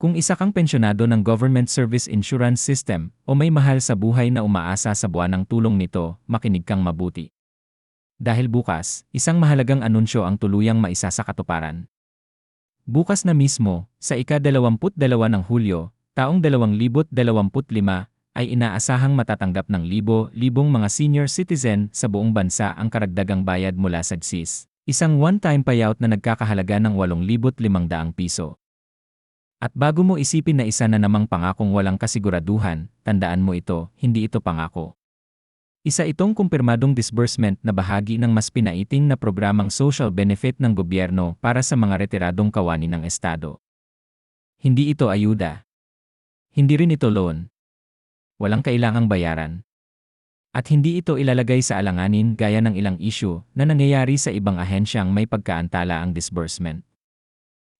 Kung isa kang pensyonado ng Government Service Insurance System o may mahal sa buhay na umaasa sa buwan ng tulong nito, makinig kang mabuti. Dahil bukas, isang mahalagang anunsyo ang tuluyang maisa sa katuparan. Bukas na mismo, sa ika-22 ng Hulyo, taong 2025, ay inaasahang matatanggap ng libo-libong mga senior citizen sa buong bansa ang karagdagang bayad mula sa GSIS, isang one-time payout na nagkakahalaga ng 8,500 piso. At bago mo isipin na isa na namang pangakong walang kasiguraduhan, tandaan mo ito, hindi ito pangako. Isa itong kumpirmadong disbursement na bahagi ng mas pinaiting na programang social benefit ng gobyerno para sa mga retiradong kawani ng Estado. Hindi ito ayuda. Hindi rin ito loan. Walang kailangang bayaran. At hindi ito ilalagay sa alanganin gaya ng ilang issue na nangyayari sa ibang ahensyang may pagkaantala ang disbursement.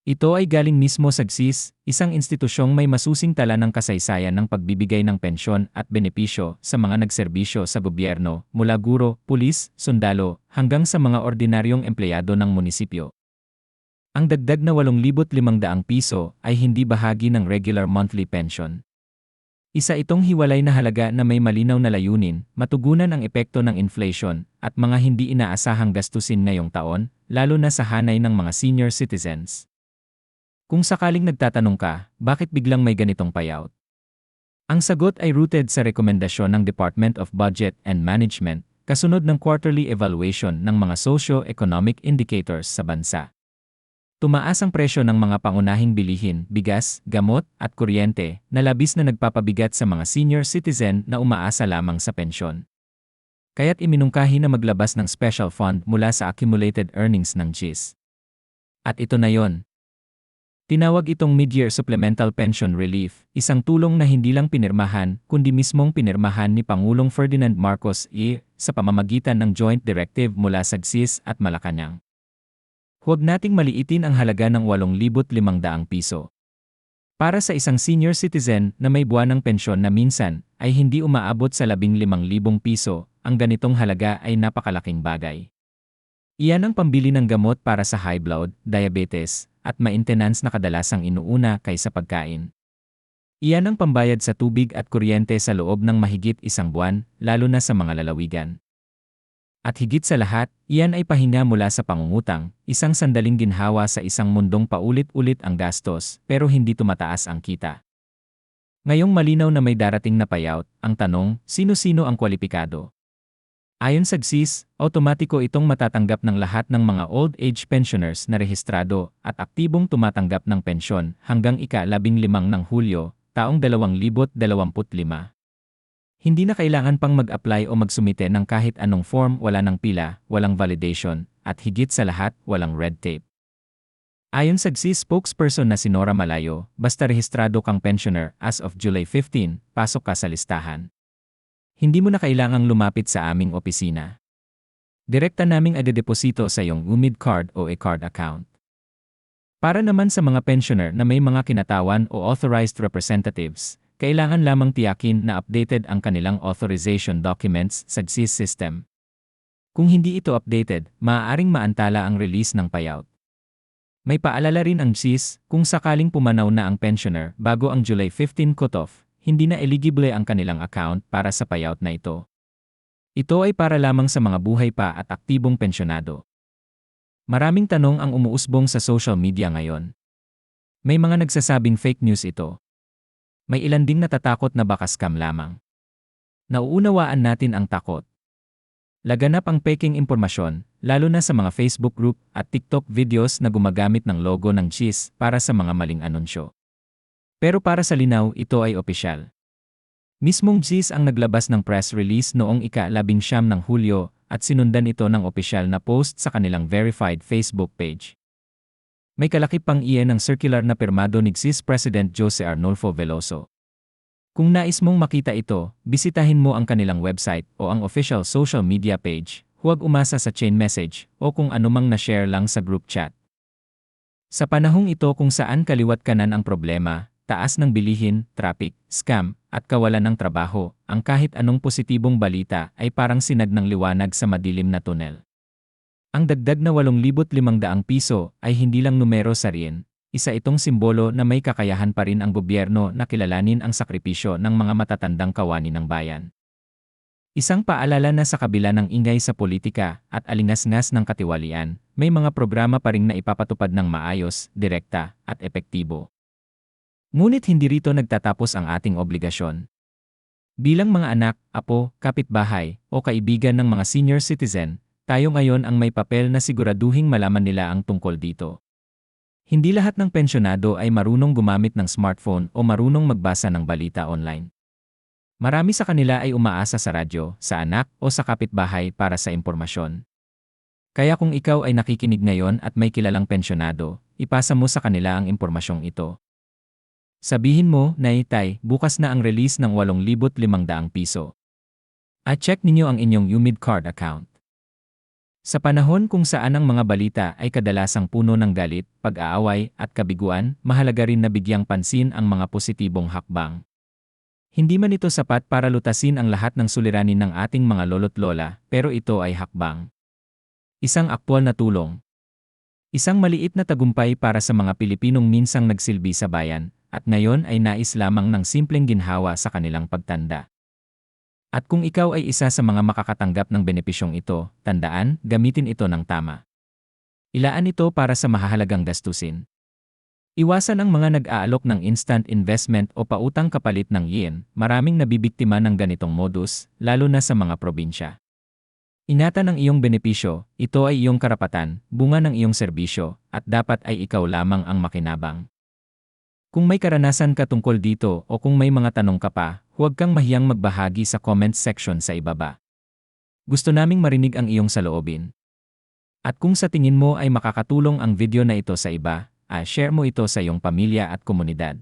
Ito ay galing mismo sa GSIS, isang institusyong may masusing tala ng kasaysayan ng pagbibigay ng pensyon at benepisyo sa mga nagserbisyo sa gobyerno, mula guro, pulis, sundalo, hanggang sa mga ordinaryong empleyado ng munisipyo. Ang dagdag na 8,500 piso ay hindi bahagi ng regular monthly pension. Isa itong hiwalay na halaga na may malinaw na layunin, matugunan ang epekto ng inflation at mga hindi inaasahang gastusin ngayong taon, lalo na sa hanay ng mga senior citizens. Kung sakaling nagtatanong ka, bakit biglang may ganitong payout? Ang sagot ay rooted sa rekomendasyon ng Department of Budget and Management kasunod ng quarterly evaluation ng mga socio-economic indicators sa bansa. Tumaas ang presyo ng mga pangunahing bilihin, bigas, gamot, at kuryente na labis na nagpapabigat sa mga senior citizen na umaasa lamang sa pensyon. Kaya't iminungkahi na maglabas ng special fund mula sa accumulated earnings ng GIS. At ito na yon, Tinawag itong Mid-Year Supplemental Pension Relief, isang tulong na hindi lang pinirmahan, kundi mismong pinirmahan ni Pangulong Ferdinand Marcos E. sa pamamagitan ng Joint Directive mula sa GSIS at Malacanang. Huwag nating maliitin ang halaga ng 8,500 piso. Para sa isang senior citizen na may buwan ng pensyon na minsan ay hindi umaabot sa 15,000 piso, ang ganitong halaga ay napakalaking bagay. Iyan ang pambili ng gamot para sa high blood, diabetes, at maintenance na kadalasang inuuna kaysa pagkain. Iyan ang pambayad sa tubig at kuryente sa loob ng mahigit isang buwan, lalo na sa mga lalawigan. At higit sa lahat, iyan ay pahinga mula sa pangungutang, isang sandaling ginhawa sa isang mundong paulit-ulit ang gastos pero hindi tumataas ang kita. Ngayong malinaw na may darating na payout, ang tanong, sino-sino ang kwalipikado? Ayon sa GSIS, automatiko itong matatanggap ng lahat ng mga old age pensioners na rehistrado at aktibong tumatanggap ng pensyon hanggang ika-15 ng Hulyo, taong 2025. Hindi na kailangan pang mag-apply o magsumite ng kahit anong form wala ng pila, walang validation, at higit sa lahat, walang red tape. Ayon sa GSIS spokesperson na si Nora Malayo, basta rehistrado kang pensioner as of July 15, pasok ka sa listahan. Hindi mo na kailangang lumapit sa aming opisina. Direkta naming adedeposito sa iyong UMID card o e-card account. Para naman sa mga pensioner na may mga kinatawan o authorized representatives, kailangan lamang tiyakin na updated ang kanilang authorization documents sa GSIS system. Kung hindi ito updated, maaaring maantala ang release ng payout. May paalala rin ang GSIS kung sakaling pumanaw na ang pensioner bago ang July 15 cutoff, hindi na eligible ang kanilang account para sa payout na ito. Ito ay para lamang sa mga buhay pa at aktibong pensyonado. Maraming tanong ang umuusbong sa social media ngayon. May mga nagsasabing fake news ito. May ilan ding natatakot na baka scam lamang. Nauunawaan natin ang takot. Laganap ang peking impormasyon, lalo na sa mga Facebook group at TikTok videos na gumagamit ng logo ng cheese para sa mga maling anunsyo. Pero para sa linaw, ito ay opisyal. Mismong GIS ang naglabas ng press release noong ika-labing siyam ng Hulyo at sinundan ito ng opisyal na post sa kanilang verified Facebook page. May kalakip pang iyan ng circular na pirmado ni GIS President Jose Arnulfo Veloso. Kung nais mong makita ito, bisitahin mo ang kanilang website o ang official social media page, huwag umasa sa chain message o kung anumang na-share lang sa group chat. Sa panahong ito kung saan kaliwat kanan ang problema, taas ng bilihin, traffic, scam, at kawalan ng trabaho, ang kahit anong positibong balita ay parang sinag ng liwanag sa madilim na tunel. Ang dagdag na 8,500 piso ay hindi lang numero sa riyen, isa itong simbolo na may kakayahan pa rin ang gobyerno na kilalanin ang sakripisyo ng mga matatandang kawani ng bayan. Isang paalala na sa kabila ng ingay sa politika at alingasngas ng katiwalian, may mga programa pa rin na ipapatupad ng maayos, direkta, at epektibo. Ngunit hindi rito nagtatapos ang ating obligasyon. Bilang mga anak, apo, kapitbahay, o kaibigan ng mga senior citizen, tayo ngayon ang may papel na siguraduhing malaman nila ang tungkol dito. Hindi lahat ng pensyonado ay marunong gumamit ng smartphone o marunong magbasa ng balita online. Marami sa kanila ay umaasa sa radyo, sa anak o sa kapitbahay para sa impormasyon. Kaya kung ikaw ay nakikinig ngayon at may kilalang pensyonado, ipasa mo sa kanila ang impormasyong ito. Sabihin mo, Naitay, bukas na ang release ng 8,500 piso. At check ninyo ang inyong UMID card account. Sa panahon kung saan ang mga balita ay kadalasang puno ng galit, pag-aaway at kabiguan, mahalaga rin na bigyang pansin ang mga positibong hakbang. Hindi man ito sapat para lutasin ang lahat ng suliranin ng ating mga lolo't lola, pero ito ay hakbang. Isang aktwal na tulong. Isang maliit na tagumpay para sa mga Pilipinong minsang nagsilbi sa bayan, at ngayon ay nais lamang ng simpleng ginhawa sa kanilang pagtanda. At kung ikaw ay isa sa mga makakatanggap ng benepisyong ito, tandaan, gamitin ito ng tama. Ilaan ito para sa mahahalagang gastusin. Iwasan ang mga nag-aalok ng instant investment o pautang kapalit ng yen, maraming nabibiktima ng ganitong modus, lalo na sa mga probinsya. Ingatan ang iyong benepisyo, ito ay iyong karapatan, bunga ng iyong serbisyo, at dapat ay ikaw lamang ang makinabang. Kung may karanasan ka tungkol dito o kung may mga tanong ka pa, huwag kang mahiyang magbahagi sa comment section sa ibaba. Gusto naming marinig ang iyong saloobin. At kung sa tingin mo ay makakatulong ang video na ito sa iba, uh, share mo ito sa iyong pamilya at komunidad.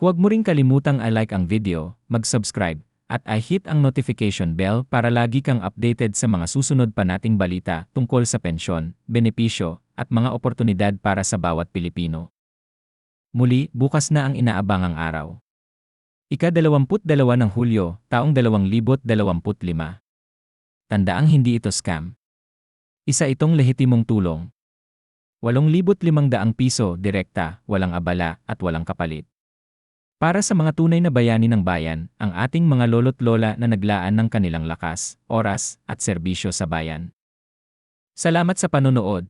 Huwag mo ring kalimutang i-like ang video, mag-subscribe, at i-hit ang notification bell para lagi kang updated sa mga susunod pa nating balita tungkol sa pensyon, benepisyo, at mga oportunidad para sa bawat Pilipino. Muli, bukas na ang inaabangang araw. Ika-22 ng Hulyo, taong 2025. Tandaang hindi ito scam. Isa itong lehitimong tulong. 8,500 piso direkta, walang abala, at walang kapalit. Para sa mga tunay na bayani ng bayan, ang ating mga lolo't lola na naglaan ng kanilang lakas, oras, at serbisyo sa bayan. Salamat sa panonood.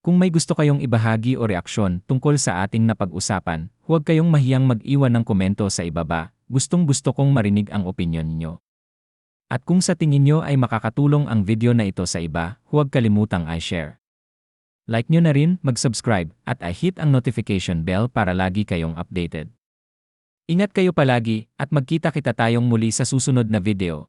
Kung may gusto kayong ibahagi o reaksyon tungkol sa ating napag-usapan, huwag kayong mahiyang mag-iwan ng komento sa ibaba, gustong gusto kong marinig ang opinyon niyo. At kung sa tingin nyo ay makakatulong ang video na ito sa iba, huwag kalimutang i-share. Like nyo na rin, mag-subscribe, at i-hit ang notification bell para lagi kayong updated. Ingat kayo palagi, at magkita kita tayong muli sa susunod na video.